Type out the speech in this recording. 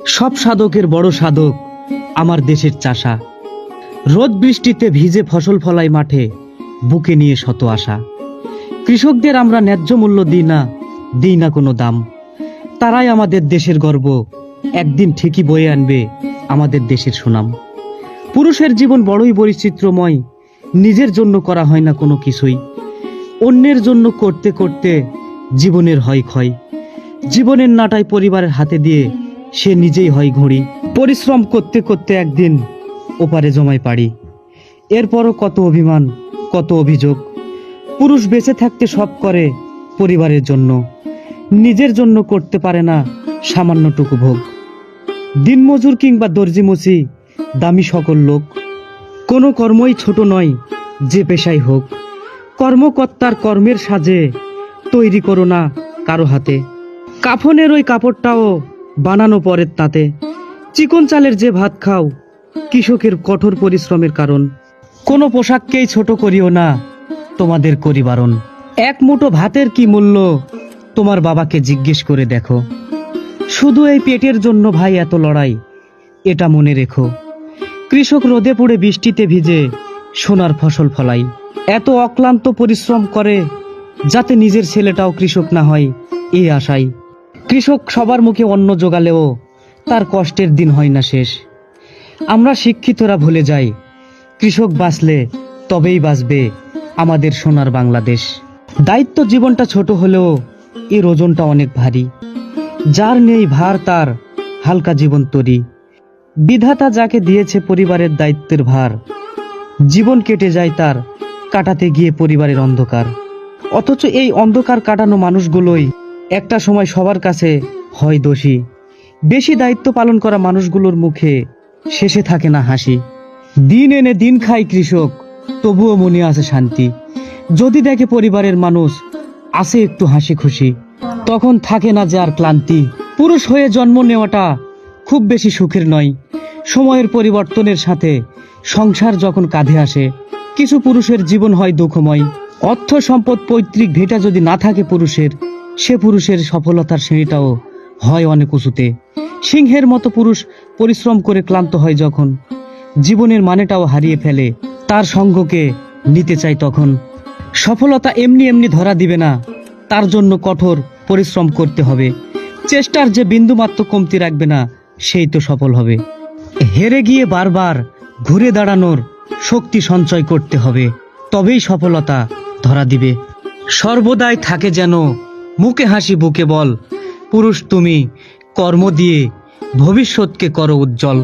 সব সাধকের বড় সাধক আমার দেশের চাষা। রোদ বৃষ্টিতে ভিজে ফসল ফলাই মাঠে বুকে নিয়ে শত আশা। কৃষকদের আমরা ন্যায্য মূল্য দিই না দিই না কোনো দাম। তারাই আমাদের দেশের গর্ব, একদিন ঠিকই বয়ে আনবে আমাদের দেশের সুনাম। পুরুষের জীবন বড়ই বৈচিত্র্যময়, নিজের জন্য করা হয় না কোনো কিছুই। অন্যের জন্য করতে করতে জীবনের হয় ক্ষয়। জীবনের নাটাই পরিবারের হাতে দিয়ে সে নিজেই হয় ঘড়ি। পরিশ্রম করতে করতে একদিন ওপারে জমায় পাড়ি। এরপরও কত অভিমান, কত অভিযোগ। পুরুষ বেঁচে থাকতে সব করে পরিবারের জন্য। নিজের জন্য করতে পারে না সামান্যটুকু ভোগ। দিনমজুর কিংবা দর্জিমচি দামি সকল লোক। কোনো কর্মই ছোট নয়, যে পেশাই হোক। কর্মকর্তার কর্মের সাজে তৈরি করো না কারও হাতে। কাফনের ওই কাপড়টাও বানানো পরের তাতে। চিকন চালের যে ভাত খাও, কৃষকের কঠোর পরিশ্রমের কারণ। কোনো পোশাককেই ছোট করিও না তোমাদের করি বারণ এক মুঠো ভাতের কি মূল্য? তোমার বাবাকে জিজ্ঞেস করে দেখো। শুধু এই পেটের জন্য ভাই এত লড়াই, এটা মনে রেখো। কৃষক রোদে পড়ে বৃষ্টিতে ভিজে সোনার ফসল ফলাই। এত অক্লান্ত পরিশ্রম করে যাতে নিজের ছেলেটাও কৃষক না হয় এই আশাই। কৃষক সবার মুখে অন্ন জোগালেও তার কষ্টের দিন হয় না শেষ। আমরা শিক্ষিতরা ভুলে যাই, কৃষক বাঁচলে তবেই বাঁচবে আমাদের সোনার বাংলাদেশ। দায়িত্ব জীবনটা ছোট হলেও এর ওজনটা অনেক ভারী। যার নেই ভার তার হালকা জীবন তরি। বিধাতা যাকে দিয়েছে পরিবারের দায়িত্বের ভার, জীবন কেটে যায় তার কাটাতে গিয়ে পরিবারের অন্ধকার। অথচ এই অন্ধকার কাটানো মানুষগুলোই একটা সময় সবার কাছে হয় দোষী। বেশি দায়িত্ব পালন করা মানুষগুলোর মুখে শেষে থাকে না হাসি। দিন এনে দিন খায় কৃষক, তবুও মনে আছে শান্তি। যদি দেখে পরিবারের মানুষ আসে একটু হাসি খুশি, তখন থাকে না যে আর ক্লান্তি। পুরুষ হয়ে জন্ম নেওয়াটা খুব বেশি সুখের নয়। সময়ের পরিবর্তনের সাথে সংসার যখন কাঁধে আসে, কিছু পুরুষের জীবন হয় দুঃখময়। অর্থ সম্পদ পৈতৃক ভেটা যদি না থাকে পুরুষের সে পুরুষের সফলতার শ্রেণীটাও হয় অনেক উঁচুতে। সিংহের মতো পুরুষ পরিশ্রম করে ক্লান্ত হয় যখন। জীবনের মানেটাও হারিয়ে ফেলে, তার সঙ্গকে নিতে চাই তখন। সফলতা এমনি এমনি ধরা দিবে না, তার জন্য কঠোর পরিশ্রম করতে হবে। চেষ্টার যে বিন্দুমাত্র কমতি রাখবে না, সেই তো সফল হবে। হেরে গিয়ে বারবার ঘুরে দাঁড়ানোর শক্তি সঞ্চয় করতে হবে, তবেই সফলতা ধরা দিবে। সর্বদাই থাকে যেন মুখে হাসি বুকে বল। পুরুষ তুমি কর্ম দিয়ে ভবিষ্যৎকে করো উজ্জ্বল।